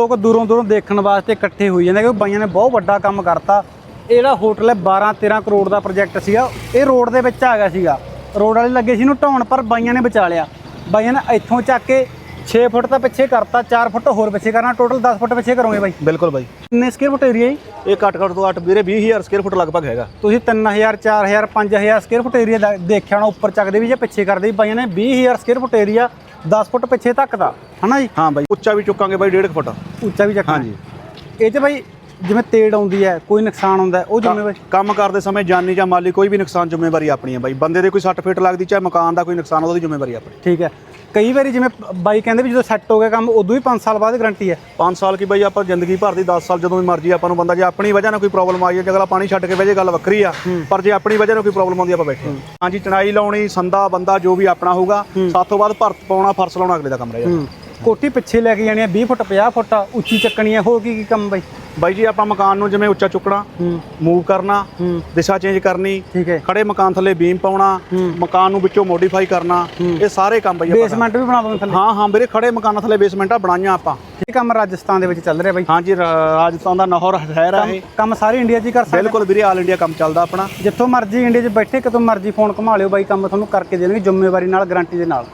ਲੋਕ ਦੂਰੋਂ ਦੂਰੋਂ ਦੇਖਣ ਵਾਸਤੇ ਇਕੱਠੇ ਹੋਈ ਜਾਂਦੇ ਕਿਉਂਕਿ ਬਾਈਆਂ ਨੇ ਬਹੁਤ ਵੱਡਾ ਕੰਮ ਕਰਤਾ। ਇਹ ਜਿਹੜਾ ਹੋਟਲ ਹੈ 12 13 ਕਰੋੜ ਦਾ ਪ੍ਰੋਜੈਕਟ ਸੀਗਾ। ਇਹ ਰੋਡ ਦੇ ਵਿੱਚ ਆ ਗਿਆ ਸੀਗਾ। ਰੋਡ ਵਾਲੇ ਲੱਗੇ ਸੀ ਇਹਨੂੰ ਢਾਉਣ ਪਰ ਬਾਈਆਂ ਨੇ ਬਚਾ ਲਿਆ। ਬਾਈਆਂ ਨੇ ਇੱਥੋਂ ਚੱਕ ਕੇ 6 ਫੁੱਟ ਤਾਂ ਪਿੱਛੇ ਕਰਤਾ 4 ਫੁੱਟ ਹੋਰ ਪਿੱਛੇ ਕਰਨਾ। ਟੋਟਲ 10 ਫੁੱਟ ਪਿੱਛੇ ਕਰੋਗੇ ਬਾਈ? ਬਿਲਕੁਲ ਬਾਈ। ਕਿੰਨੇ ਸਕੁਅਰ ਫੁੱਟ ਏਰੀਆ ਜੀ? ਇਹ ਘੱਟ ਘੱਟ ਤੋਂ ਘੱਟ ਵੀਰੇ 20000 ਸਕੁਅਰ ਫੁੱਟ ਲਗਭਗ ਹੈਗਾ। ਤੁਸੀਂ 3000 4000 5000 ਸਕੁਅਰ ਫੁੱਟ ਏਰੀਆ ਦੇਖਿਆ ਹੋਣਾ ਉੱਪਰ ਚੱਕਦੇ ਵੀ ਜਾਂ ਪਿੱਛੇ ਕਰਦੇ ਵੀ ਬਾਈਆਂ ਨੇ 20000 ਸਕੁਅਰ ਫੁੱਟ ਏਰੀਆ 10 ਫੁੱਟ ਪਿੱਛੇ ਤੱਕ ਦਾ ਹਨਾ ਜੀ? ਹਾਂ ਬਾਈ ਉੱਚਾ ਵੀ ਚੁੱਕਾਂਗੇ ਬਾਈ 1.5 ਫੁੱਟ। ਉੱਚਾ ਵੀ ਚੱਕਣਾ ਹਾਂਜੀ। ਇਹ 'ਚ ਬਾਈ ਜਿਵੇਂ ਤੇੜ ਆਉਂਦੀ ਹੈ ਕੋਈ ਨੁਕਸਾਨ ਹੁੰਦਾ ਉਹ ਜ਼ਿੰਮੇਵਾਰੀ ਕੰਮ ਕਰਦੇ ਸਮੇਂ ਜਾਨੀ ਜਾਂ ਮਾਲੀ ਕੋਈ ਵੀ ਨੁਕਸਾਨ ਜ਼ਿੰਮੇਵਾਰੀ ਆਪਣੀ ਹੈ ਬਾਈ। ਬੰਦੇ ਦੇ ਕੋਈ ਸੱਟ ਫੇਟ ਲੱਗਦੀ ਚਾਹੇ ਮਕਾਨ ਦਾ ਕੋਈ ਨੁਕਸਾਨ ਉਹਦੀ ਜ਼ਿੰਮੇਵਾਰੀ ਆਪਣੀ। ਠੀਕ ਹੈ। ਕਈ ਵਾਰੀ ਜਿਵੇਂ ਬਾਈ ਕਹਿੰਦੇ ਵੀ ਜਦੋਂ ਸੈੱਟ ਹੋ ਗਿਆ ਕੰਮ ਉਦੋਂ ਹੀ 5 ਸਾਲ ਬਾਅਦ ਗਾਰੰਟੀ ਹੈ। 5 ਸਾਲ ਕੀ ਬਾਈ ਆਪਾਂ ਜ਼ਿੰਦਗੀ ਭਰ ਦੀ 10 ਸਾਲ ਜਦੋਂ ਵੀ ਮਰਜ਼ੀ ਆਪਾਂ ਨੂੰ ਬੰਦਾ ਜੇ ਆਪਣੀ ਵਜ੍ਹਾ ਨਾਲ ਕੋਈ ਪ੍ਰੋਬਲਮ ਆਈ ਹੈ ਜੇ ਅਗਲਾ ਪਾਣੀ ਛੱਡ ਕੇ ਬਹਿ ਜੇ ਗੱਲ ਵੱਖਰੀ ਆ। ਪਰ ਜੇ ਆਪਣੀ ਵਜ੍ਹਾ ਨਾਲ ਕੋਈ ਪ੍ਰੋਬਲਮ ਆਉਂਦੀ ਆਪਾਂ ਬੈਠੇ। ਹਾਂਜੀ ਚਣਾਈ ਲਾਉਣੀ ਸੰਦਾ ਬੰਦਾ ਜੋ ਵੀ ਆਪਣਾ ਹੋਊਗਾ ਸਾਥੋਂ ਬਾਅਦ ਭਰਤ ਪਾਉਣਾ ਫਰਸ਼ ਲਾਉਣਾ ਅਗਲੇ ਦਾ ਕੰਮ ਰਹੇਗਾ ਹੂੰ। ਕੋਠੀ ਪਿੱਛੇ ਲੈ ਕੇ ਜਾਣੀ ਹੈ 20 ਫੁੱਟ 50 ਫੁੱਟ ਉੱਚੀ ਚੱਕਣੀ ਹੈ ਹੋਰ ਕੀ ਕੀ ਕੰਮ ਬਾਈ? ਬਾਈ ਜੀ ਆਪਾਂ ਮਕਾਨ ਨੂੰ ਜਿਵੇਂ ਉੱਚਾ ਚੁੱਕਣਾ ਮੂਵ ਕਰਨਾ ਦਿਸ਼ਾ ਚੇਂਜ ਕਰਨੀ ਖੜੇ ਮਕਾਨ ਥੱਲੇ ਬੀਮ ਪਾਉਣਾ ਮਕਾਨ ਨੂੰ ਵਿੱਚੋਂ ਮੋਡੀਫਾਈ ਕਰਨਾ ਇਹ ਸਾਰੇ ਕੰਮ ਬਾਈ ਆਪਾਂ ਬੇਸਮੈਂਟ ਵੀ ਬਣਾ ਦੋਗੇ ਥੱਲੇ? ਹਾਂ ਹਾਂ ਵੀਰੇ ਖੜੇ ਮਕਾਨਾਂ ਥੱਲੇ ਬੇਸਮੈਂਟਾਂ ਬਣਾਈਆਂ ਆਪਾਂ। ਇਹ ਕੰਮ ਰਾਜਸਥਾਨ ਦੇ ਵਿੱਚ ਚੱਲ ਰਿਹਾ ਬਾਈ। ਹਾਂਜੀ ਰਾਜਸਥਾਨ ਦਾ ਨਹੌਰ ਸ਼ਹਿਰ ਆ ਇਹ। ਕੰਮ ਸਾਰੇ ਇੰਡੀਆ 'ਚ ਹੀ ਕਰ ਸਕਦੇ। ਬਿਲਕੁਲ ਵੀਰੇ ਆਲ ਇੰਡੀਆ ਕੰਮ ਚੱਲਦਾ ਆਪਣਾ। ਜਿੱਥੋਂ ਮਰਜ਼ੀ ਇੰਡੀਆ 'ਚ ਬੈਠੇ ਕਿਤੋਂ ਮਰਜ਼ੀ ਫੋਨ ਘੁਮਾ ਲਿਓ ਬਾਈ ਕੰਮ ਤੁਹਾਨੂੰ ਕਰਕੇ ਦੇਣਗੇ ਜ਼ਿੰਮੇਵਾਰੀ ਨਾਲ ਗਾਰੰਟੀ ਦੇ ਨਾਲ।